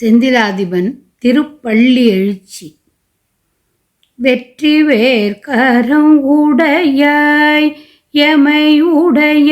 செந்திலாதிபன் திருப்பள்ளி எழுச்சி. வெற்றி வேர்க்கரம் உடையாய் எமை உடையாய்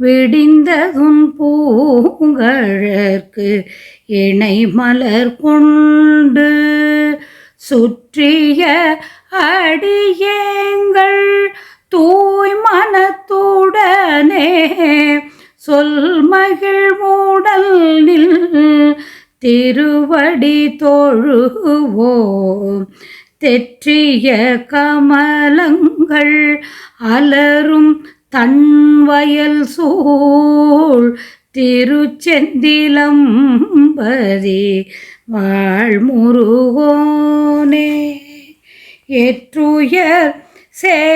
விடிந்ததுன் பூங்கழற்கு இணை மலர் கொண்டு சுற்றிய அடியேங்கள் தூய் மனத்துடனே சொல் மகிழ் மூடல் திருவடி தொழுவோம் தெற்றிய கமலங்கள் அலரும் தன்வயல் சூழ் திருச்செந்திலம்பதி வாழ்முருகோனே ஏற்றுயர் சே